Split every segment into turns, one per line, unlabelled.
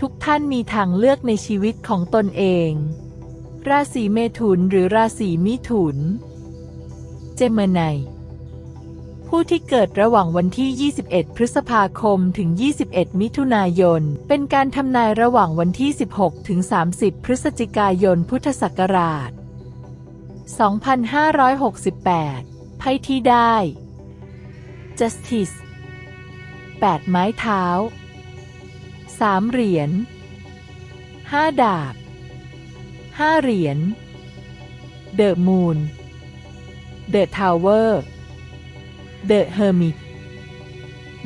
ทุกท่านมีทางเลือกในชีวิตของตนเอง ราศีเมถุนหรือราศีมิถุน เจมินายผู้ที่เกิดระหว่างวันที่ 21 พฤษภาคม ถึง 21 มิถุนายน เป็นการทำนายระหว่างวันที่ 16 ถึง 30 พฤศจิกายน พุทธศักราช 2568 ไพ่ที่ได้ Justice 8 ไม้เท้า สามเหรียญห้าดาบห้าเหรียญเดอะมูนเดอะทาวเวอร์เดอะเฮอร์มิต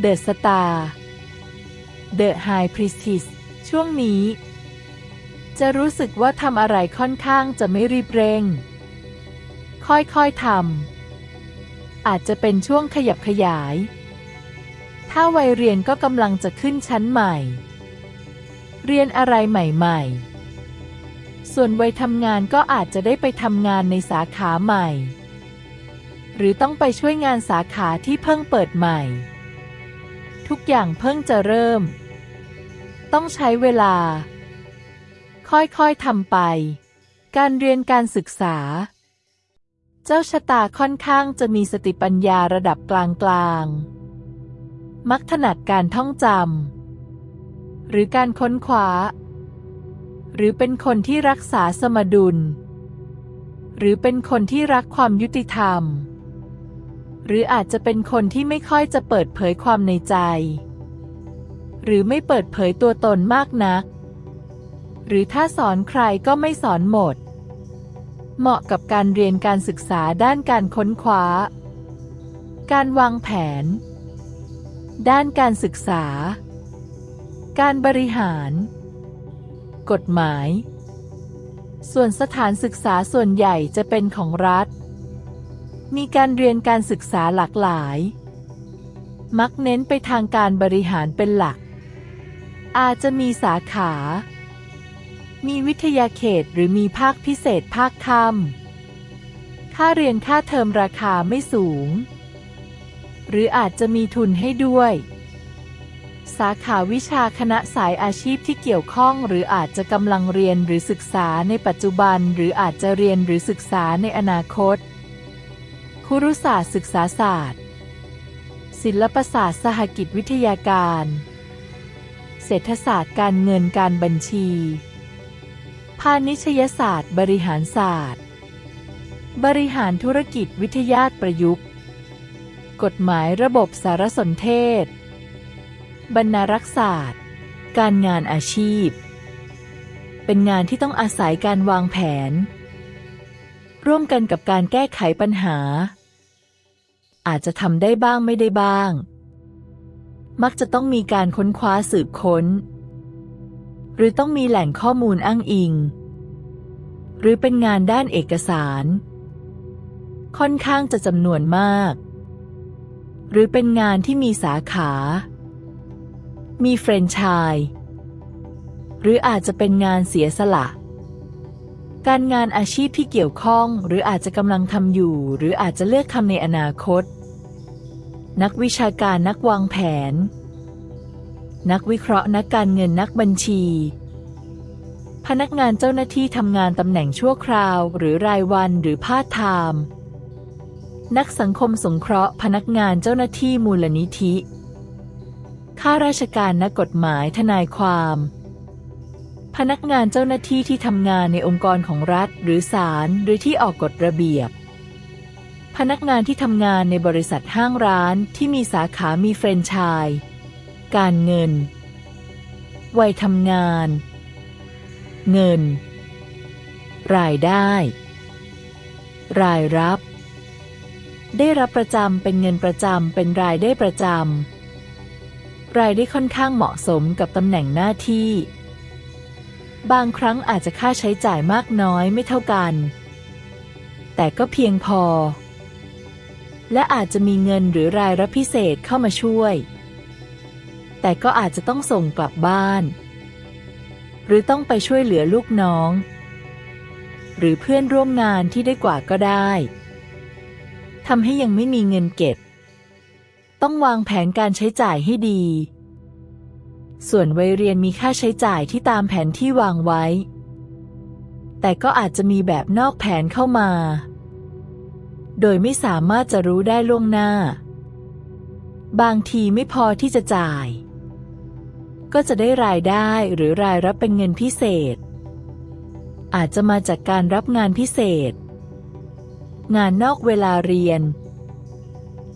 เดอะสตาร์เดอะไฮพริสติสช่วงนี้ จะรู้สึกว่าทำอะไรค่อนข้างจะไม่รีบเร่ง ค่อยๆทำอาจจะเป็นช่วงขยับขยาย ถ้าวัยเรียนก็กำลังจะขึ้นชั้นใหม่ เรียนอะไรใหม่ๆ ส่วนวัยทำงานก็อาจจะได้ไปทำงานในสาขาใหม่ หรือต้องไปช่วยงานสาขาที่เพิ่งเปิดใหม่ ทุกอย่างเพิ่งจะเริ่ม ต้องใช้เวลา ค่อยๆทำไป การเรียนการศึกษา เจ้าชะตาค่อนข้างจะมีสติปัญญาระดับกลางๆ มักถนัดการท่องจำ หรือการค้นคว้า หรือเป็นคนที่รักษาสมดุล หรือเป็นคนที่รักความยุติธรรม หรืออาจจะเป็นคนที่ไม่ค่อยจะเปิดเผยความในใจ หรือไม่เปิดเผยตัวตนมากนัก หรือถ้าสอนใครก็ไม่สอนหมด เหมาะกับการเรียนการศึกษาด้านการค้นคว้า การวางแผน ด้านการศึกษา การบริหาร กฎหมาย ส่วนสถานศึกษาส่วนใหญ่จะเป็นของรัฐ มีการเรียนการศึกษาหลากหลาย มักเน้นไปทางการบริหารเป็นหลัก อาจจะมีสาขา มีวิทยาเขตหรือมีภาคพิเศษภาคค่ำค่าเรียนค่าเทอมราคาไม่สูง หรืออาจจะมีทุนให้ด้วย สาขาวิชาคณะสายอาชีพที่เกี่ยวข้อง หรืออาจจะกำลังเรียนหรือศึกษาในปัจจุบัน หรืออาจจะเรียนหรือศึกษาในอนาคต คุรุศาสตร์ศึกษาศาสตร์ ศิลปศาสตร์สหกิจวิทยาการ เศรษฐศาสตร์การเงินการบัญชี พาณิชยศาสตร์ บริหารศาสตร์ บริหารธุรกิจวิทยาประยุกต์ กฎหมายระบบสารสนเทศ บรรณารักษศาสตร์การงานอาชีพ เป็นงานที่ต้องอาศัยการวางแผน ร่วมกันกับการแก้ไขปัญหา อาจจะทำได้บ้างไม่ได้บ้าง มักจะต้องมีการค้นคว้าสืบค้น หรือต้องมีแหล่งข้อมูลอ้างอิง หรือเป็นงานด้านเอกสาร ค่อนข้างจะจำนวนมาก หรือเป็นงานที่มีสาขา มีเฟรนไชส์หรืออาจจะเป็นงานเสียสละ การงานอาชีพที่เกี่ยวข้องหรืออาจจะกำลังทำอยู่ หรืออาจจะเลือกทำในอนาคต นักวิชาการนักวางแผน นักวิเคราะห์นักการเงินนักบัญชี พนักงานเจ้าหน้าที่ทำงานตำแหน่งชั่วคราว หรือรายวันหรือพาร์ทไทม์นักสังคมสงเคราะห์ พนักงานเจ้าหน้าที่มูลนิธิ ข้าราชการนักกฎหมายทนายความ พนักงานเจ้าหน้าที่ที่ทำงานในองค์กรของรัฐ หรือศาลหรือที่ออกกฎระเบียบ พนักงานที่ทำงานในบริษัทห้างร้านที่มีสาขามีเฟรนไชส์การเงิน วัยทำงาน เงิน รายได้ รายรับ ได้รับประจำเป็นเงินประจำเป็นรายได้ประจำ รายได้ค่อนข้างเหมาะสมกับตำแหน่งหน้าที่ บางครั้งอาจจะค่าใช้จ่ายมากน้อยไม่เท่ากัน แต่ก็เพียงพอ และอาจจะมีเงินหรือรายรับพิเศษเข้ามาช่วย แต่ก็อาจจะต้องส่งกลับบ้าน หรือต้องไปช่วยเหลือลูกน้อง หรือเพื่อนร่วมงานที่ได้กว่าก็ได้ทำให้ยังไม่มีเงินเก็บ ต้องวางแผนการใช้จ่ายให้ดี ส่วนวัยเรียนมีค่าใช้จ่ายที่ตามแผนที่วางไว้ แต่ก็อาจจะมีแบบนอกแผนเข้ามา โดยไม่สามารถจะรู้ได้ล่วงหน้า บางทีไม่พอที่จะจ่าย ก็จะได้รายได้หรือรายรับเป็นเงินพิเศษ อาจจะมาจากการรับงานพิเศษ งานนอกเวลาเรียน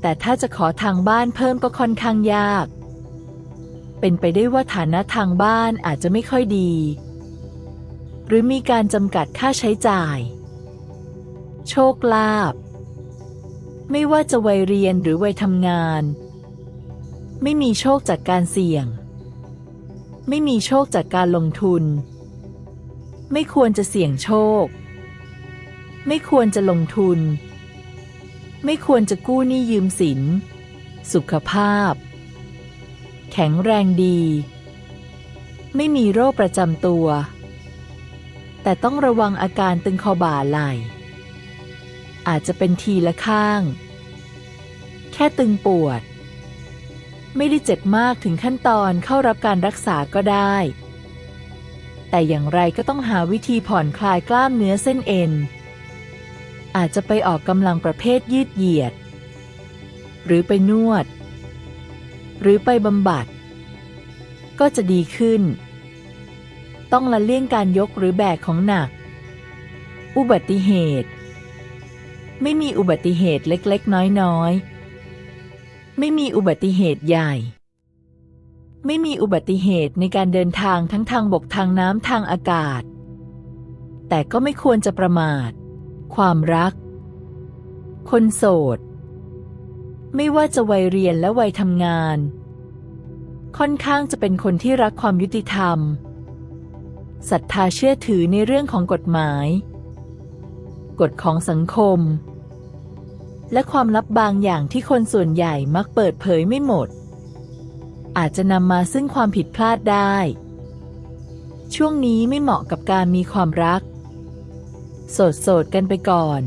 แต่ถ้าจะขอทางบ้านเพิ่มก็ค่อนข้างยาก เป็นไปได้ว่าฐานะทางบ้านอาจจะไม่ค่อยดี หรือมีการจำกัดค่าใช้จ่าย โชคลาภไม่ว่าจะวัยเรียนหรือวัยทำงาน ไม่มีโชคจากการเสี่ยง ไม่มีโชคจากการลงทุน ไม่ควรจะเสี่ยงโชค ไม่ควรจะลงทุน ไม่ควรจะกู้หนี้ยืมสิน สุขภาพ แข็งแรงดี ไม่มีโรคประจำตัว แต่ต้องระวังอาการตึงคอบ่าไหล่ อาจจะเป็นทีละข้าง แค่ตึงปวด ไม่ได้เจ็บมากถึงขั้นตอนเข้ารับการรักษาก็ได้ แต่อย่างไรก็ต้องหาวิธีผ่อนคลายกล้ามเนื้อเส้นเอ็น อาจจะไปออกกำลังประเภทยืดเหยียด หรือไปนวด หรือไปบำบัด ก็จะดีขึ้น ต้องละเลี่ยงการยกหรือแบกของหนัก อุบัติเหตุ ไม่มีอุบัติเหตุเล็กๆ น้อยๆ ไม่มีอุบัติเหตุใหญ่ ไม่มีอุบัติเหตุในการเดินทางทั้งทางบกทางน้ำทางอากาศ แต่ก็ไม่ควรจะประมาท ความรัก คนโสด ไม่ว่าจะวัยเรียนและวัยทำงาน ค่อนข้างจะเป็นคนที่รักความยุติธรรมศรัทธาเชื่อถือในเรื่องของกฎหมาย กฎของสังคม และความลับบางอย่างที่คนส่วนใหญ่มักเปิดเผยไม่หมด อาจจะนำมาซึ่งความผิดพลาดได้ ช่วงนี้ไม่เหมาะกับการมีความรัก โสดโสดกันไปก่อน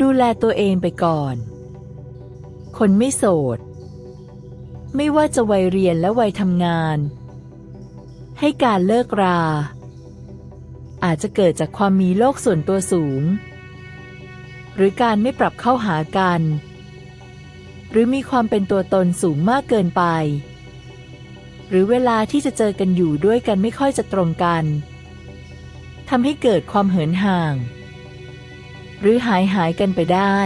ดูแลตัวเองไปก่อน คนไม่โสด ไม่ว่าจะวัยเรียนและวัยทำงาน ให้การเลิกรา อาจจะเกิดจากความมีโลกส่วนตัวสูง หรือการไม่ปรับเข้าหากัน หรือมีความเป็นตัวตนสูงมากเกินไป หรือเวลาที่จะเจอกันอยู่ด้วยกันไม่ค่อยจะตรงกัน ทำให้เกิดความเหินห่าง หรือหายหายกันไปได้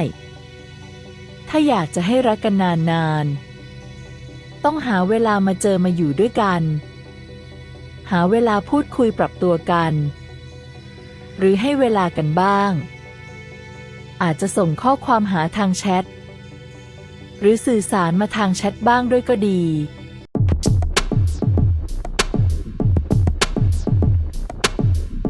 ถ้าอยากจะให้รักกันนานๆต้องหาเวลามาเจอมาอยู่ด้วยกัน หาเวลาพูดคุยปรับตัวกัน หรือให้เวลากันบ้าง อาจจะส่งข้อความหาทางแชท หรือสื่อสารมาทางแชทบ้างด้วยก็ดี